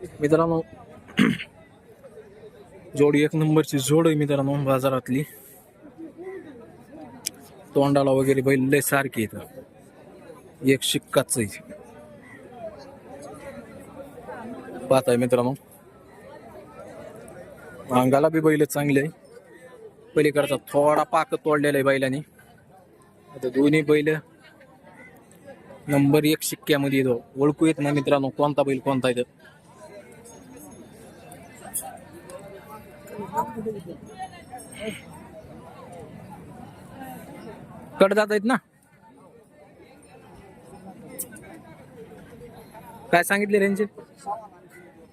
मित्रांनो जोडी एक नंबरची जोड आहे मित्रांनो बाजारातली. तोंडाला वगैरे बैल लय सारखी येतं एक शिक्काच आहे. पाहताय मित्रांनो. अंगाला बी बैल चांगले आहे. पलीकडचा थोडा पाक तोडलेला आहे बैलाने. आता दोन्ही बैल नंबर एक शिक्क्यामध्ये येतो. ओळखू येत ना मित्रांनो कोणता बैल कोणता येतं कट जात आहेत ना? काय सांगितले रेंज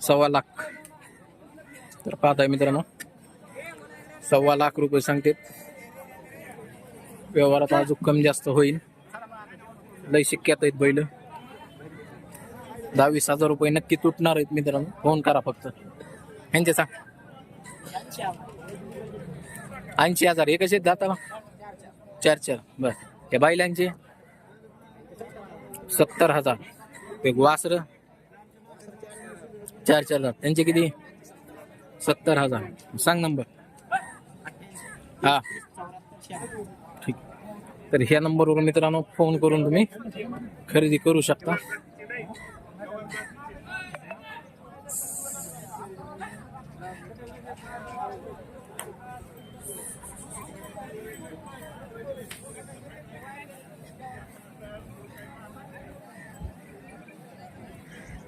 सव्वा लाख. तर पाहताय मित्रांनो. सव्वा लाख रुपये सांगते. व्यवहारात अजून कमी जास्त होईल. लय शिक्क्यात आहेत बैल. दहावीस हजार रुपये नक्की तुटणार आहेत मित्रांनो. फोन करा फक्त. ह्यांचे सांग. ऐंशी हजार. हे कसे जाता चार चार. बर. हे बैलांचे सत्तर हजार. एक वासर? चार चार हजार. त्यांचे किती? सत्तर हजार. सांग नंबर. हा. ठीक. तर ह्या नंबरवर मित्रांनो फोन करून तुम्ही खरेदी करू शकता.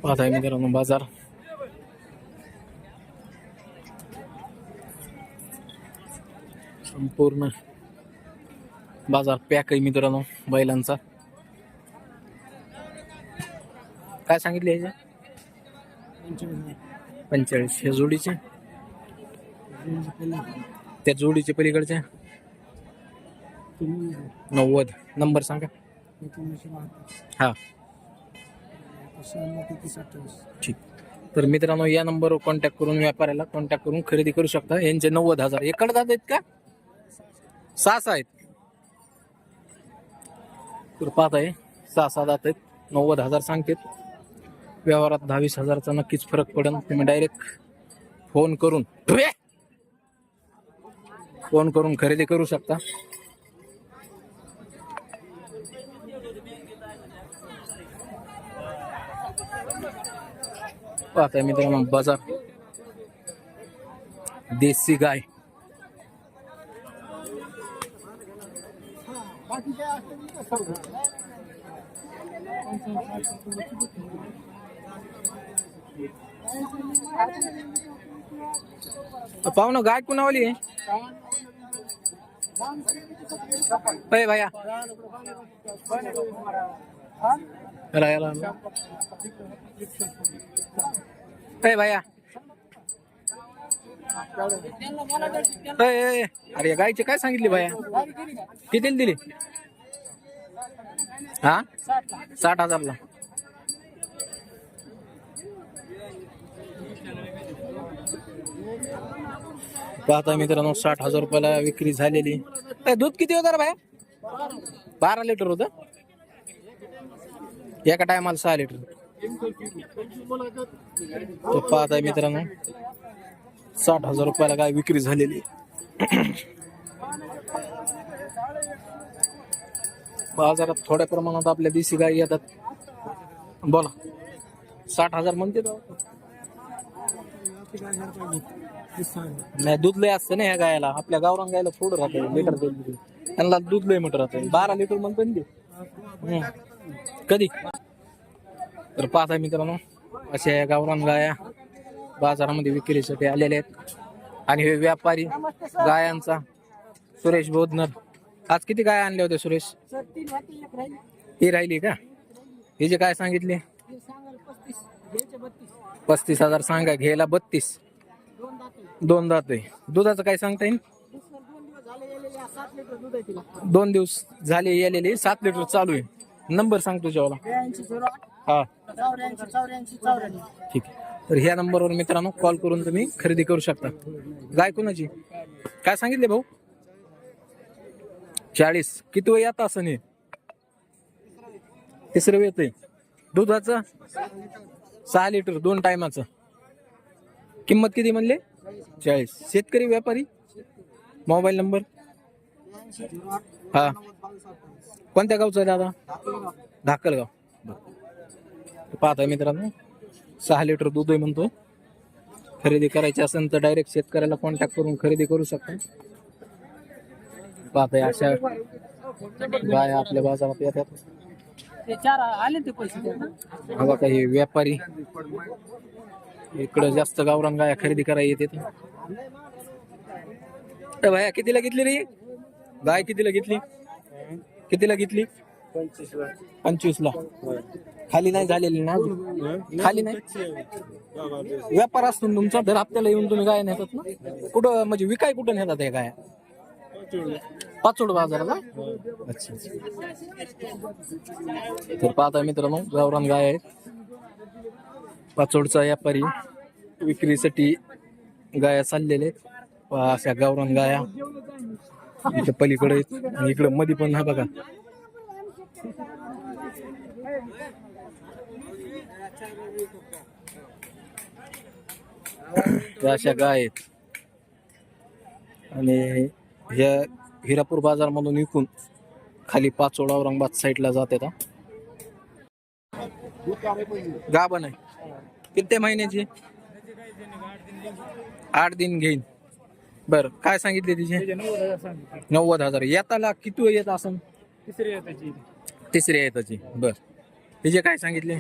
पाहताय मित्रांनो बाजार संपूर्ण बाजार पॅक आहे मित्रांनो बैलांचा काय सांगितले ह्याच्या पंचेचाळीस हे जोडीचे त्या जोडीचे पलीकडचे नव्वद नंबर सांगा. हा ठीक. तर मित्रांनो या नंबरवर कॉन्टॅक्ट करून व्यापाऱ्याला कॉन्टॅक्ट करून खरेदी करू शकता. यांचे नव्वद हजार. एकड जात आहेत का? सहा सहा आहेत. तर पाहत आहे सहा सहा जात आहेत. नव्वद हजार सांगतात. व्यवहारात दहावीस हजारचा नक्कीच फरक पडेल तुम्ही डायरेक्ट फोन करून फोन करून खरेदी करू शकता. पाहताय मित्रांनो बाजार. देसी गाय. पाहुणं गाय कुणावली आहे? अय भैया. याला ए भैया. अरे गायचे काय सांगितले भैया? किती दिली? हा? साठ हजारला. पाहता मित्रांनो साठ हजार रुपयाला विक्री झालेली. दूध किती होतं रे बाया बारा लिटर होत? एका टायमाला सहा लिटर. पाहत आहे मित्रांनो साठ हजार रुपयाला काय विक्री झालेली बाजारात थोड्या प्रमाणात आपल्या देशी गाई येतात. बोला साठ हजार म्हणते नाही दूध लय असतं ना या गायला. आपल्या गावरान गायला थोडं राहतं लिटर दूध त्यांना दूध लय मोठं राहतं. बारा लिटर म्हणतो ना कधी? तर पाहताय मित्रांनो अशा या गावरान गाया बाजारामध्ये विक्रीसाठी आलेल्या आहेत. आणि हे व्यापारी गायांचा सुरेश बोधनर. आज किती गाय आणल्या होत्या सुरेश? ही राहिली का? हिचे काय सांगितले? पस्तीस हजार सांगा घ्यायला बत्तीस. दोन दात आहे. दुधाचं काय सांगता येईल? दोन दिवस झाले गेलेले सात लिटर चालू आहे. नंबर सांग तुझ्यावाला. हा. ठीक आहे. तर ह्या नंबरवर मित्रांनो कॉल करून तुम्ही खरेदी करू शकता. गाय कोणाची? काय सांगितले भाऊ? चाळीस. किती वय आता असं तिसरं वेळ आहे. दुधाचं? सहा लिटर दोन टायमाचं. किंमत किती म्हणले? चाळीस. शेतकरी व्यापारी? Mobile number? हा. कोणत्या गावचा आहे दादा? धाकलगाव. पाहताय मित्रांनो. सहा लिटर दूध आहे म्हणतो खरेदी करायची असेल तर डायरेक्ट शेतकऱ्याला कॉन्टॅक्ट करून खरेदी करू शकता. पाहताय अशा गाय आपल्या बाजारात येतात. ते चार आले ते पैसे द्या हा बघा हे व्यापारी. इकडं जास्त गावरान गाया खरेदी करायला येते भाया कितीला घेतली रे? गाय कितीला घेतली? कितीला घेतली? पंचवीस ला खाली नाही झालेली ना अजून? खाली नाही? व्यापार असतो ना तुमचा दर हप्त्याला येऊन तुम्ही गाय नेतात ना? कुठं म्हणजे विकाय कुठं नेतात हे गाय? पाचोड बाजाराला? अच्छा अच्छा. तर पाहता मित्रांनो गावरान गाय आहेत. पाचोडचा व्यापारी विक्रीसाठी गाया चाललेले आहेत. पहा अशा गावरान गाया. इथे पलीकडे आहेत. आणि इकडे मध्ये पण हा बघा. त्या अशा गाय आहेत. आणि ह्या हिरापूर बाजारमधून विकून खाली पाचोड औरंगाबाद साईडला जाते गाभण आहे. किती महिन्याची? आठ दिन घेईन. बर काय सांगितले तिचे? नव्वद हजार येताला किती येत असं तिसरी आहे त्याची. त्याची. बर. तिचे काय सांगितले?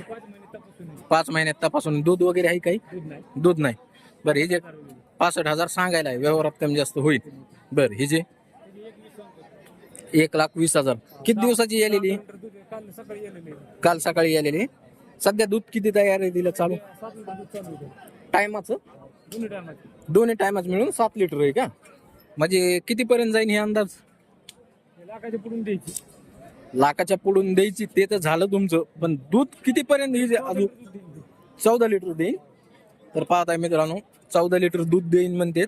पाच महिन्यात तपासून. दूध वगैरे आहे काही? दूध नाही. बरं हे जे पासष्ट हजार सांगायला आहे व्यवहारात कमी जास्त होईल. बरं हे जे एक लाख वीस हजार. किती दिवसाची आलेली काल सकाळी आलेली सध्या दूध किती तयार आहे तिला चालू? टायमाचं? दोन्ही टायमाची. मिळून सात लिटर आहे का? म्हणजे किती पर्यंत जाईल हे अंदाज? लाखाच्या पुढून द्यायची. लाखाच्या पुढून द्यायची ते तर झालं तुमचं. पण दूध किती पर्यंत हे जे अजून चौदा लिटर देईन? तर पाहताय मित्रांनो चौदा लिटर दूध देईन म्हणते.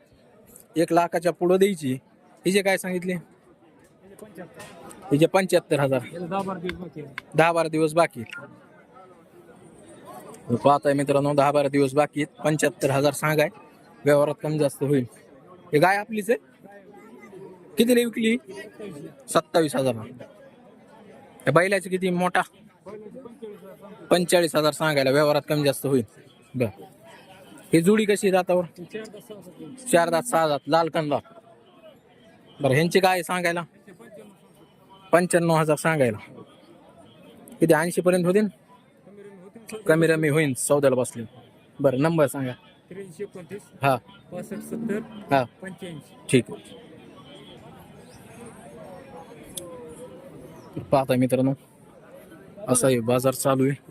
एक लाखाच्या पुढं द्यायची. हिचे काय सांगितले? हिचे पंच्याहत्तर हजार. दहा बारा दिवस बाकी. पाहताय मित्रांनो दहा बारा दिवस बाकी. आहेत पंच्याहत्तर हजार सांगाय. व्यवहारात कमी जास्त होईल. हे गाय आपलीच आहे? कितीला विकली? सत्तावीस हजार. बैलाचे किती? मोठा? पंचेचाळीस हजार सांगायला व्यवहारात कमी जास्त होईल. बर. ही जुडी कशी आहे दातावर? चार सहा दात सहा दात लाल कंदा बरं ह्यांची काय सांगायला? पंच्याण्णव हजार सांगायला. किती ऐंशी पर्यंत होतील? कमी रमी होईल चौदाला बसले. बरं नंबर सांगा. त्र्याऐंशी एकोणतीस हा. पासष्ट सत्तर हा. पंच्याऐंशी ठीक आहे. पाहता मित्रांनो असा आहे बाजार चालू आहे.